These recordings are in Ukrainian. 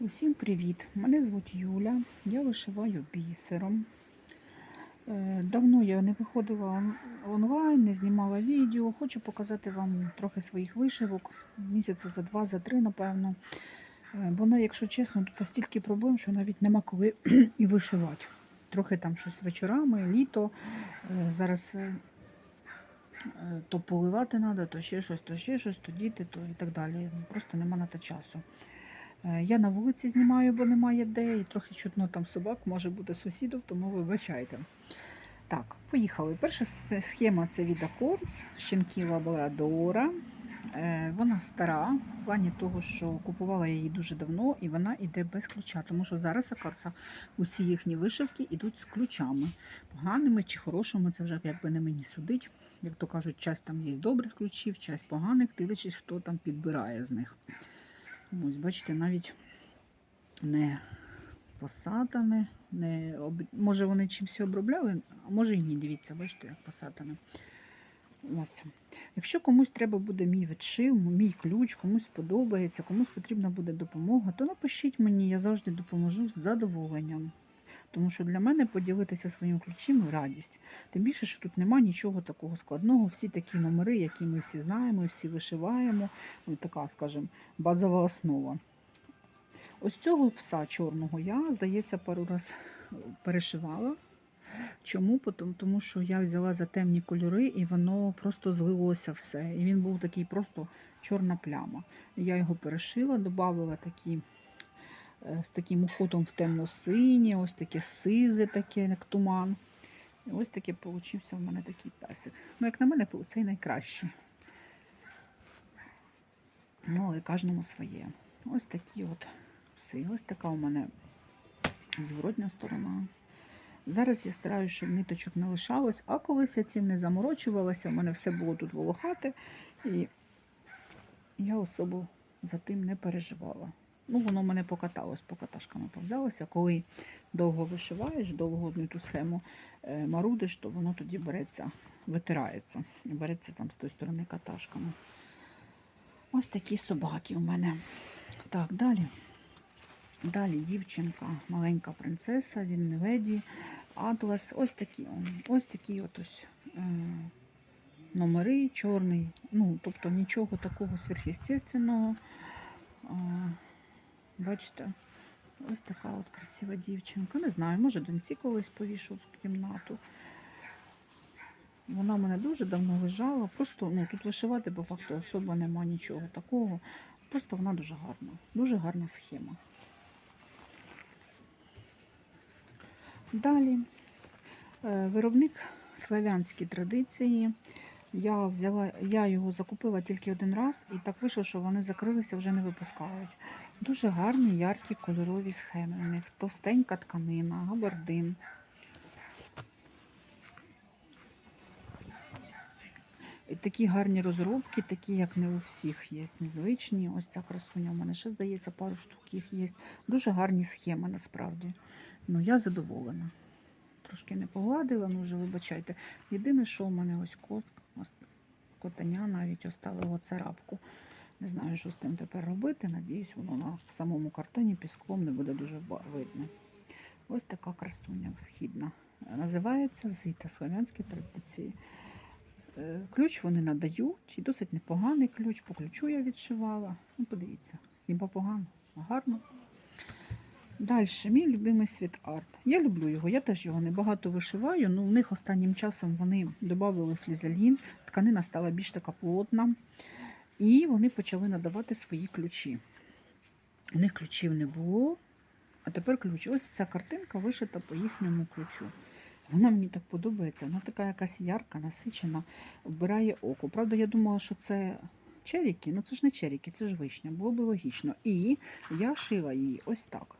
Усім привіт! Мене звуть Юля, я вишиваю бісером. Е, Давно я не виходила онлайн, не знімала відео. Хочу показати вам трохи своїх вишивок. Місяця за два, за три, напевно. Е, Бо, ну, якщо чесно, тут стільки проблем, що навіть нема коли і вишивати. Трохи там щось вечорами, літо. Е, Зараз то поливати треба, то ще щось, то ще щось, то діти, то і так далі. Просто нема на те часу. Е, Я на вулиці знімаю, бо немає де, і трохи чутно там собак, може бути сусідів, тому вибачайте. Так, поїхали. Перша схема це від Акорс, щенки Лабрадора. Е, Вона стара, в плані того, що купувала я її дуже давно, і вона йде без ключа, тому що зараз Акорса усі їхні вишивки йдуть з ключами. Поганими чи хорошими, це вже якби не мені судить. Як то кажуть, часть там є добрих ключів, часть поганих, дивлячись, хто там підбирає з них. Ось, бачите, навіть не посатане, не об... може вони чимось обробляли, а може і ні, дивіться, бачите, як посатане. Ось. Якщо комусь треба буде мій відшив, мій ключ, комусь сподобається, комусь потрібна буде допомога, то напишіть мені, я завжди допоможу з задоволенням. Тому що для мене поділитися своїм ключем радість. Тим більше, що тут немає нічого такого складного. Всі такі номери, які ми всі знаємо, всі вишиваємо. Така, скажімо, базова основа. Ось цього пса чорного я, здається, пару раз перешивала. Чому? Тому що я взяла за темні кольори і воно просто злилося все. І він був такий просто чорна пляма. Я його перешила, додавала такі е, з таким уходом в темно-синє, ось таке сизе, таке, як туман. Ось таке получився в мене такий песик. Ну, як на мене, цей найкращий. Ну, але кожному своє. Ось такі от пси. Ось така у мене зворотня сторона. Зараз я стараюся, щоб ниточок не лишалось, а колись я цим не заморочувалася, у мене все було тут волохате, і я особо за тим не переживала. Ну, воно в мене покаталось, по каташками повзялося. Коли довго вишиваєш, довго одну ту схему е, марудиш, то воно тоді береться, витирається. І береться там з тої сторони каташками. Ось такі собаки у мене. Так, далі. Далі дівчинка, маленька принцеса, він не леді, атлас. Ось такі, ось такі от ось, е, номери, чорний. Ну, тобто нічого такого сверхъестественного. Бачите, ось така от красива дівчинка. Не знаю, може доньці колись повішу в кімнату. Вона в мене дуже давно лежала. Просто ну, тут вишивати, по факту особо нема нічого такого. Просто вона дуже гарна, дуже гарна схема. Далі е, виробник славянські традиції. Я взяла, я його закупила тільки один раз, і так вийшло, що вони закрилися, вже не випускають. Дуже гарні, яркі кольорові схеми. У них товстенька тканина, габардин. І такі гарні розробки, такі, як не у всіх є, незвичні. Ось ця красуня у мене ще, здається, пару штук їх є. Дуже гарні схеми насправді. Ну, я задоволена. Трошки не погладила, ну вже вибачайте. Єдине, що у мене ось кот, котеня навіть оставило царапку. Не знаю, що з тим тепер робити. Надіюсь, воно на самому картоні піском не буде дуже видно. Ось така красуня східна. Називається Зита славянські традиції. Е, Ключ вони надають, і досить непоганий ключ. По ключу я відшивала. Ну, подивіться, хіба погано, гарно. Далі, мій любимий світ арт. Я люблю його, я теж його небагато вишиваю. Ну, в них останнім часом вони додали флізелін, тканина стала більш така плотна. І вони почали надавати свої ключі. У них ключів не було, а тепер ключ. Ось ця картинка вишита по їхньому ключу. Вона мені так подобається, вона така якась ярка, насичена, вбирає око. Правда, я думала, що це черіки, ну це ж не черіки, це ж вишня, було б логічно. І я шила її ось так.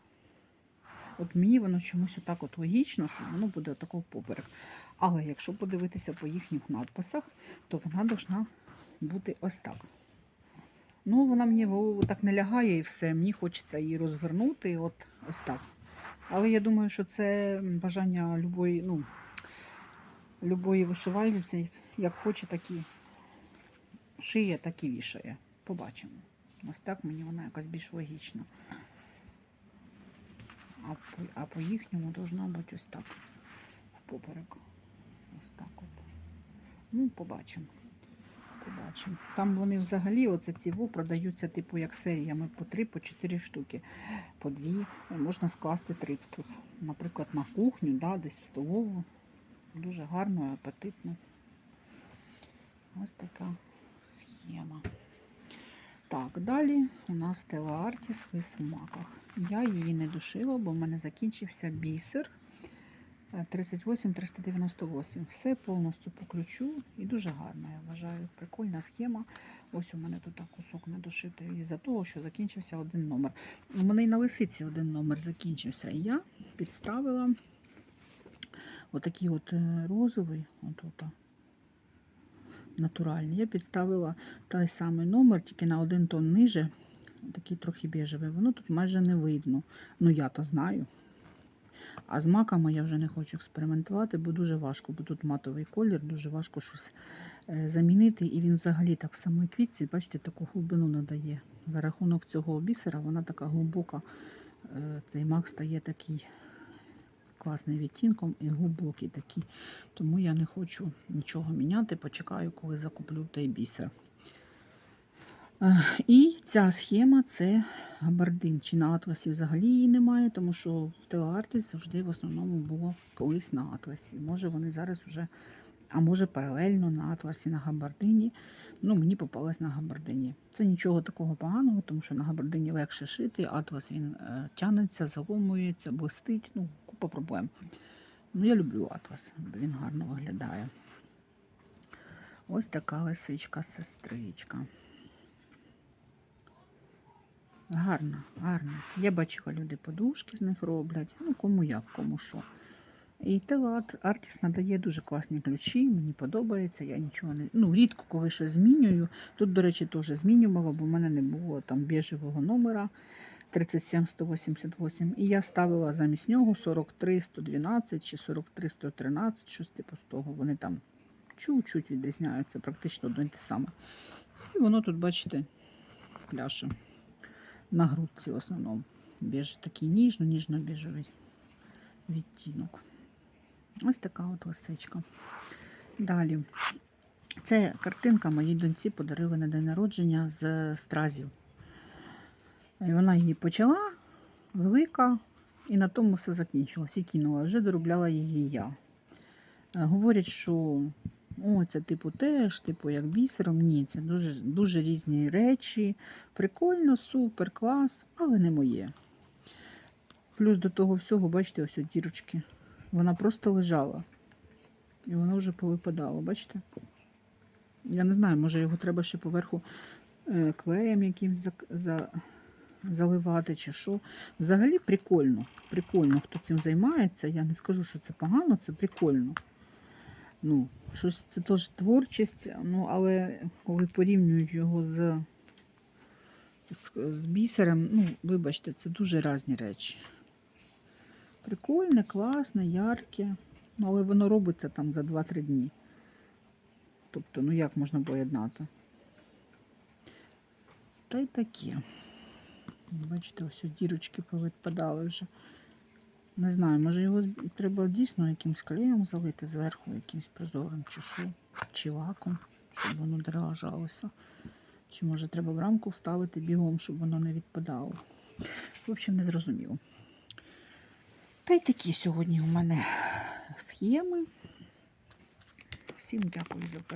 От мені воно чомусь отак от логічно, що воно буде отако поперек. Але якщо подивитися по їхніх надписах, то вона повинна бути ось так. Ну, вона мені так не лягає і все. Мені хочеться її розвернути, от ось так. Але я думаю, що це бажання любої, ну, любої вишивальниці, як хоче, так і шиє, так і вішає. Побачимо. Ось так мені вона якась більш логічна. по- а по їхньому должно бути ось так. Поперек. Ось так от. Ну, побачимо. Побачимо. Там вони взагалі, оце ці во продаються, типу, як серіями по 3, по 4 штуки. По дві. Можна скласти триптих. Наприклад, на кухню, да, десь в столову. Дуже гарно і апетитно. Ось така схема. Так, далі у нас Стела Артіс лис у. Я її не душила, бо в мене закінчився бісер. Е, 38-398. Все повністю по ключу і дуже гарно, я вважаю. Прикольна схема. Ось у мене тут кусок недошитий із-за того, що закінчився один номер. У мене і на лисиці один номер закінчився. І я підставила отакий от е, розовий, отут, натуральний. Я підставила той самий номер, тільки на один тон ниже, такий трохи біжевий. Воно тут майже не видно. Ну я то знаю. А з маками я вже не хочу експериментувати, бо дуже важко, бо тут матовий колір, дуже важко щось е, замінити. І він взагалі так в самій квітці, бачите, таку глибину надає. За рахунок цього бісера вона така глибока. е, Цей мак стає такий класний відтінком і глибокий такий. Тому я не хочу нічого міняти. Почекаю, коли закуплю той бісер. Е, І ця схема це габардин. Чи на атласі взагалі її немає, тому що в завжди в основному було колись на атласі. Може вони зараз вже, а може паралельно на атласі на габардині. Ну, мені попалось на габардині. Це нічого такого поганого, тому що на габардині легше шити, атлас він е, тянеться, заломується, блистить, ну, купа проблем. Ну, я люблю атлас, бо він гарно виглядає. Ось така лисичка, сестричка. Гарно, гарно. Я бачила, люди подушки з них роблять. Ну, кому як, кому що. І Телеарт Артіс надає дуже класні ключі, мені подобається. Я нічого не. Ну, рідко коли щось змінюю. Тут, до речі, теж змінювала, бо в мене не було там біжевого номера 37188. І я ставила замість нього 43 112 чи 43 113, щось типу з того. Вони там чуть-чуть відрізняються, практично одно й те саме. І воно тут, бачите, пляше на грудці в основному. Біж такий ніжно, ніжно-біжовий відтінок. Ось така от лисичка. Далі. Це картинка моїй доньці подарили на день народження з стразів. І вона її почала, велика, і на тому все закінчилось. І кинула. Вже доробляла її я. Е, Говорять, що о, це типу теж, типу як бісером. Ні, це дуже, дуже різні речі. Прикольно, супер, клас, але не моє. Плюс до того всього, бачите, ось от дірочки. Вона просто лежала. І вона вже повипадала, бачите? Я не знаю, може його треба ще поверху е, клеєм якимсь за, за, заливати чи що. Взагалі прикольно. Прикольно, хто цим займається. Я не скажу, що це погано, це прикольно. Ну, щось це теж творчість, ну, але коли порівнюють його з, з, з бісером, ну, вибачте, це дуже різні речі. Прикольне, класне, ярке. Ну, але воно робиться там за 2-3 дні. Тобто, ну як можна поєднати? Та й таке. Бачите, ось дірочки повідпадали вже. Не знаю, може його треба дійсно якимсь клеєм залити зверху, якимсь прозорим чи чи лаком, щоб воно держалося. Чи може треба в рамку вставити бігом, щоб воно не відпадало. В общем, не зрозуміло. Та й такі сьогодні у мене схеми. Всім дякую за перегляд.